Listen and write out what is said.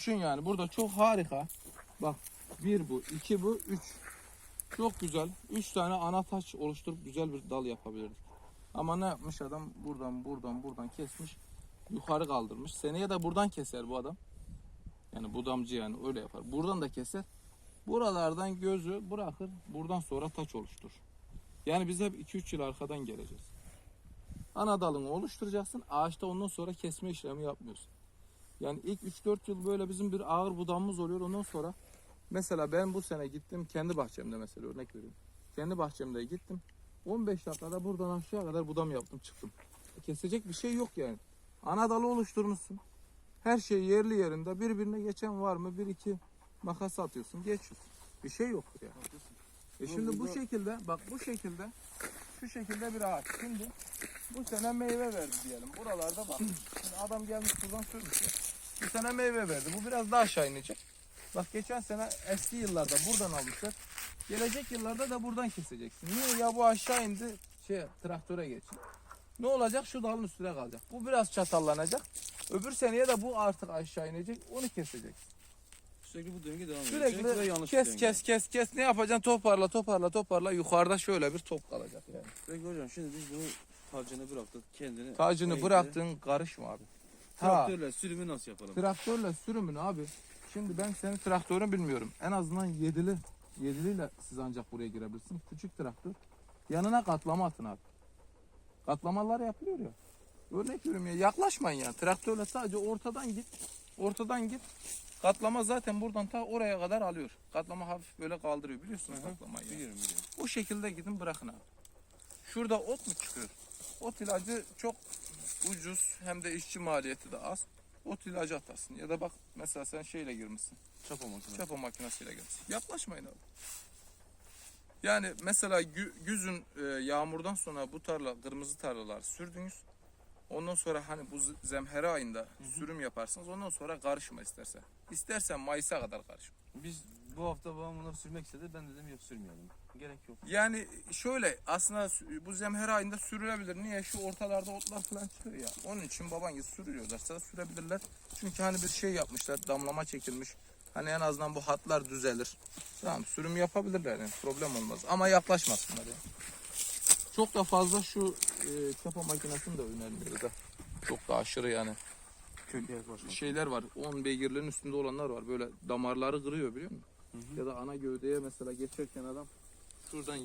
Düşün yani burada çok harika. Bak bir bu, iki bu, üç. Çok güzel. Üç tane ana taç oluşturup güzel bir dal yapabilirdik. Ama ne yapmış adam? Buradan, buradan, buradan kesmiş. Yukarı kaldırmış. Seneye de buradan keser bu adam. Yani budamcı yani öyle yapar. Buradan da keser. Buralardan gözü bırakır. Buradan sonra taç oluşturur. Yani biz hep 2-3 yıl arkadan geleceğiz. Ana dalını oluşturacaksın. Ağaçta ondan sonra kesme işlemi yapmıyorsun. Yani ilk 3-4 yıl böyle bizim bir ağır budamımız oluyor. Ondan sonra mesela ben bu sene gittim kendi bahçemde mesela örnek vereyim. Kendi bahçemde gittim. 15 dakikada buradan aşağı kadar budam yaptım çıktım. Kesecek bir şey yok yani. Ana dalı oluşturmuşsun. Her şey yerli yerinde. Birbirine geçen var mı? Bir iki makas atıyorsun. Geçiyorsun. Bir şey yok yani. E şimdi bu şekilde bak bu şekilde şu şekilde bir ağaç. Şimdi bu sene meyve verdi diyelim. Buralarda bak. Şimdi adam gelmiş buradan sürmüş. Bu sene meyve verdi. Bu biraz daha aşağı inecek. Bak geçen sene eski yıllarda buradan almışlar. Gelecek yıllarda da buradan keseceksin. Niye ya bu aşağı indi şey traktöre geçin. Ne olacak? Şu dalın üstüne kalacak. Bu biraz çatallanacak. Öbür seneye de bu artık aşağı inecek. Onu keseceksin. Sürekli bu döngü devam edecek ve Sürekli yanlış kes bir döngü. kes kes kes ne yapacaksın? Toparla toparla toparla. Yukarıda şöyle bir top kalacak yani. Peki hocam şimdi biz bunu tacını bıraktık kendini. Tacını bıraktın karışma abi. Traktörle sürümü nasıl yapalım? traktörle sürümünü abi. Şimdi ben senin traktörünü bilmiyorum. En azından yedili. Yediliyle siz ancak buraya girebilirsiniz. Küçük traktör. Yanına katlama atın abi. Katlamalar yapılıyor ya. Örnek veriyorum ya yaklaşmayın yani. Traktörle sadece ortadan git. Ortadan git. Katlama zaten buradan ta oraya kadar alıyor. Katlama hafif böyle kaldırıyor biliyorsunuz Hı hı. katlamayı. yani. Biliyorum biliyorum. O şekilde gidin bırakın abi. Şurada ot mu çıkıyor? Ot ilacı çok ucuz hem de işçi maliyeti de az. Ot ilacı atarsın ya da bak mesela sen şeyle girmişsin. Çapa makine. Çapa makinesiyle girmişsin. Yaklaşmayın abi. Yani mesela gü- güzün e, yağmurdan sonra bu tarla kırmızı tarlalar sürdünüz. Ondan sonra hani bu zemhere ayında sürüm yaparsınız. Ondan sonra karışma istersen. İstersen Mayıs'a kadar karışma. Biz bu hafta babam bunları sürmek istedi. Ben dedim yok sürmeyelim. Gerek yok. Yani şöyle aslında bu zemher ayında sürülebilir. Niye? Şu ortalarda otlar falan çıkıyor ya. Onun için baban sürüyorlarsa sürebilirler. Çünkü hani bir şey yapmışlar. Damlama çekilmiş. Hani en azından bu hatlar düzelir. Tamam sürüm yapabilirler yani. Problem olmaz. Ama yaklaşmasınlar yani. Çok da fazla şu e, çapa makinesini de önermiyoruz da. Çok da aşırı yani. Şeyler var. 10 beygirlerin üstünde olanlar var. Böyle damarları kırıyor biliyor musun? Hı hı. Ya da ana gövdeye mesela geçerken adam şuradan